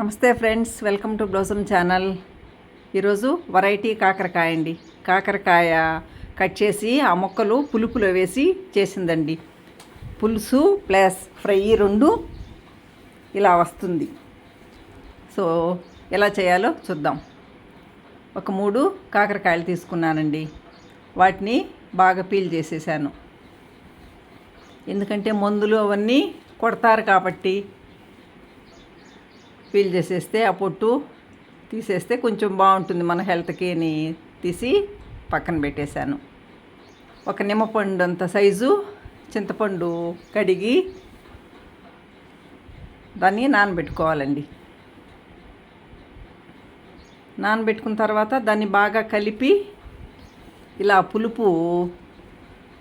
నమస్తే friends welcome to Blossom channel. ఈరోజు variety కాకరకాయ అండి. కాకరకాయ కట్ చేసి ఆ మొక్కలు పులుపులో వేసి చేసిందండి. పులుసు ప్లస్ ఫ్రై రెండు ఇలా వస్తుంది. సో ఎలా చేయాలో చూద్దాం. ఒక మూడు కాకరకాయలు తీసుకున్నానండి. వాటిని బాగా పీల్ చేసేసాను. ఎందుకంటే మందులు అవన్నీ కొడతారు కాబట్టి పీల్ చేసేస్తే ఆ పొట్టు తీసేస్తే కొంచెం బాగుంటుంది మన హెల్త్కి అని తీసి పక్కన పెట్టేశాను. ఒక నిమ్మపండు అంత సైజు చింతపండు కడిగి దాన్ని నానబెట్టుకోవాలండి. నానబెట్టుకున్న తర్వాత దాన్ని బాగా కలిపి ఇలా పులుపు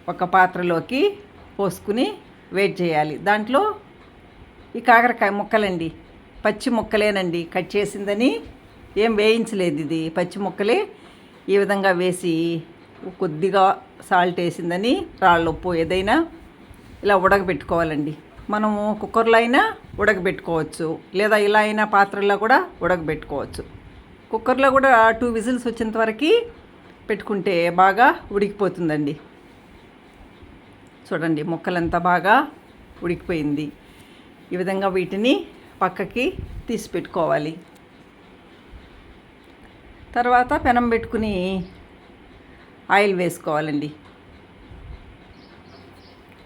ఒక పాత్రలోకి పోసుకుని వేడి చేయాలి. దాంట్లో ఈ కాకరకాయ ముక్కలండి. పచ్చి ముక్కలేనండి. కట్ చేసిందని ఏం వేయించలేదు ఇది. పచ్చి ముక్కలే ఈ విధంగా వేసి కొద్దిగా సాల్ట్ వేసిందని రాళ్ళ ఉప్పు ఏదైనా ఇలా ఉడకబెట్టుకోవాలండి. మనము కుక్కర్లో అయినా ఉడకబెట్టుకోవచ్చు. లేదా ఇలా అయినా పాత్రల్లో కూడా ఉడకబెట్టుకోవచ్చు. కుక్కర్లో కూడా టూ విజిల్స్ వచ్చేంత వరకు పెట్టుకుంటే బాగా ఉడికిపోతుందండి. చూడండి ముక్కలంతా బాగా ఉడికిపోయింది. ఈ విధంగా వీటిని పక్కకి తీసి పెట్టుకోవాలి. తర్వాత పెనం పెట్టుకుని ఆయిల్ వేసుకోవాలండి.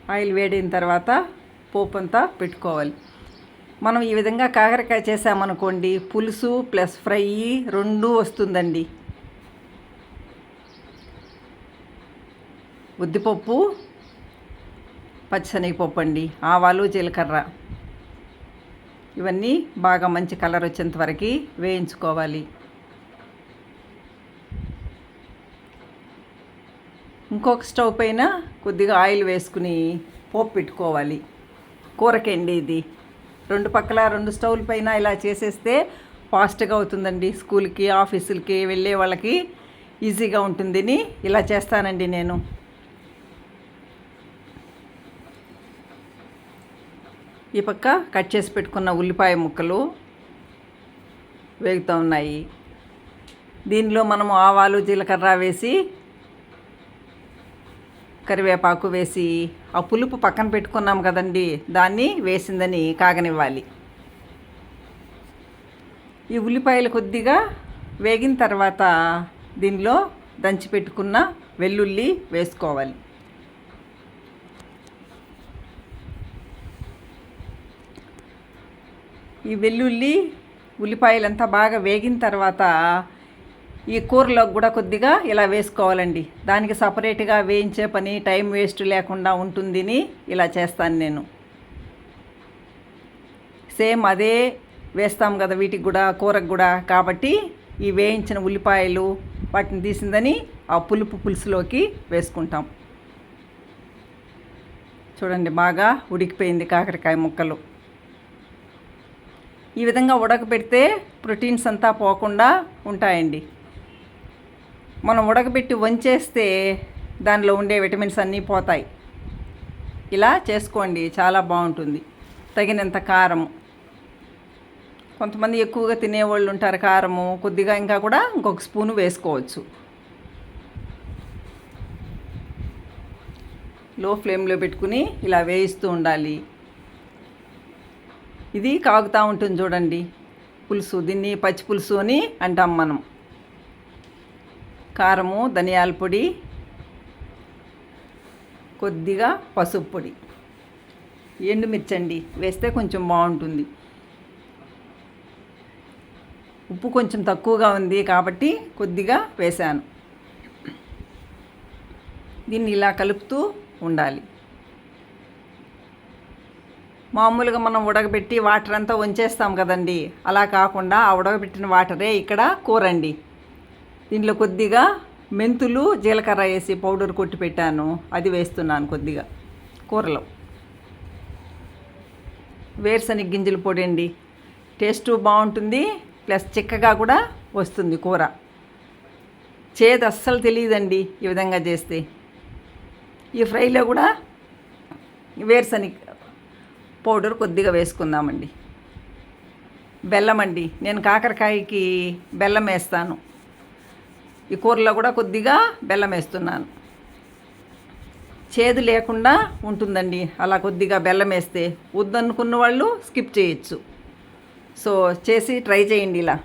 ఆయిల్ వేడిన తర్వాత పోపు అంతా పెట్టుకోవాలి. మనం ఈ విధంగా కాకరకాయ చేసామనుకోండి పులుసు ప్లస్ ఫ్రై రెండు వస్తుందండి. ఉద్దిపప్పు పచ్చిశనగపప్పు అండి ఆవాలు జీలకర్ర. ఇవన్నీ బాగా మంచి కలర్ వచ్చేంత వరకు వేయించుకోవాలి. ఇంకొక స్టవ్ పైన కొద్దిగా ఆయిల్ వేసుకుని పోపు పెట్టుకోవాలి. కూరకండి ఇది? రెండు పక్కల రెండు స్టవ్ల పైన ఇలా చేసేస్తే ఫాస్ట్గా అవుతుందండి. స్కూల్కి ఆఫీసులకి వెళ్ళే వాళ్ళకి ఈజీగా ఉంటుందని ఇలా చేస్తానండి నేను. ఈ పక్క కట్ చేసి పెట్టుకున్న ఉల్లిపాయ ముక్కలు వేగుతూ ఉన్నాయి. దీనిలో మనము ఆవాలు జీలకర్ర వేసి కరివేపాకు వేసి ఆ పులుపు పక్కన పెట్టుకున్నాం కదండి దాన్ని వేసిందని కాగనివ్వాలి. ఈ ఉల్లిపాయలు కొద్దిగా వేగిన తర్వాత దీనిలో దంచి పెట్టుకున్న వెల్లుల్లి వేసుకోవాలి. ఈ వెల్లుల్లి ఉల్లిపాయలంతా బాగా వేగిన తర్వాత ఈ కూరలో కూడా కొద్దిగా ఇలా వేసుకోవాలండి. దానికి సపరేట్గా వేయించే పని టైం వేస్ట్ లేకుండా ఉంటుందని ఇలా చేస్తాను నేను. సేమ్ అదే వేస్తాం కదా వీటికి కూడా కూరకు కూడా. కాబట్టి ఈ వేయించిన ఉల్లిపాయలు వాటిని తీసిందని ఆ పులుపు పులుసులోకి వేసుకుంటాం. చూడండి బాగా ఉడికిపోయింది కాకరకాయ ముక్కలు. ఈ విధంగా ఉడకబెడితే ప్రోటీన్స్ అంతా పోకుండా ఉంటాయండి. మనం ఉడకబెట్టి వంచేస్తే దానిలో ఉండే విటమిన్స్ అన్నీ పోతాయి. ఇలా చేసుకోండి చాలా బాగుంటుంది. తగినంత కారం. కొంతమంది ఎక్కువగా తినేవాళ్ళు ఉంటారు కారము కొద్దిగా ఇంకా కూడా ఇంకొక స్పూను వేసుకోవచ్చు. లో ఫ్లేమ్లో పెట్టుకుని ఇలా వేయిస్తూ ఉండాలి. ఇది కాగుతూ ఉంటుంది చూడండి. పులుసు దీన్ని పచ్చి పులుసు అని అంటాం మనం. కారము ధనియాల పొడి కొద్దిగా పసుపు పొడి. ఎండుమిర్చండి వేస్తే కొంచెం బాగుంటుంది. ఉప్పు కొంచెం తక్కువగా ఉంది కాబట్టి కొద్దిగా వేశాను. దీన్ని ఇలా కలుపుతూ ఉండాలి. మామూలుగా మనం ఉడకబెట్టి వాటర్ అంతా వంచేస్తాం కదండి. అలా కాకుండా ఆ ఉడకబెట్టిన వాటరే ఇక్కడ కూరండి. దీంట్లో కొద్దిగా మెంతులు జీలకర్ర వేసి పౌడర్ కొట్టి పెట్టాను. అది వేస్తున్నాను కొద్దిగా కూరలో. వేరుశనగ గింజల పొడి అండి టేస్ట్ బాగుంటుంది. ప్లస్ చిక్కగా కూడా వస్తుంది కూర. చేదు అస్సలు తెలియదండి ఈ విధంగా చేస్తే. ఈ ఫ్రైలో కూడా వేరుశనగ పౌడర్ కొద్దిగా వేసుకుందామండి. బెల్లం అండి. నేను కాకరకాయకి బెల్లం వేస్తాను. ఈ కూరలో కూడా కొద్దిగా బెల్లం వేస్తున్నాను. చేదు లేకుండా ఉంటుందండి. అలా కొద్దిగా బెల్లం వేస్తే వద్దనుకున్న వాళ్ళు స్కిప్ చేయొచ్చు. సో చేసి ట్రై చేయండి ఇలా.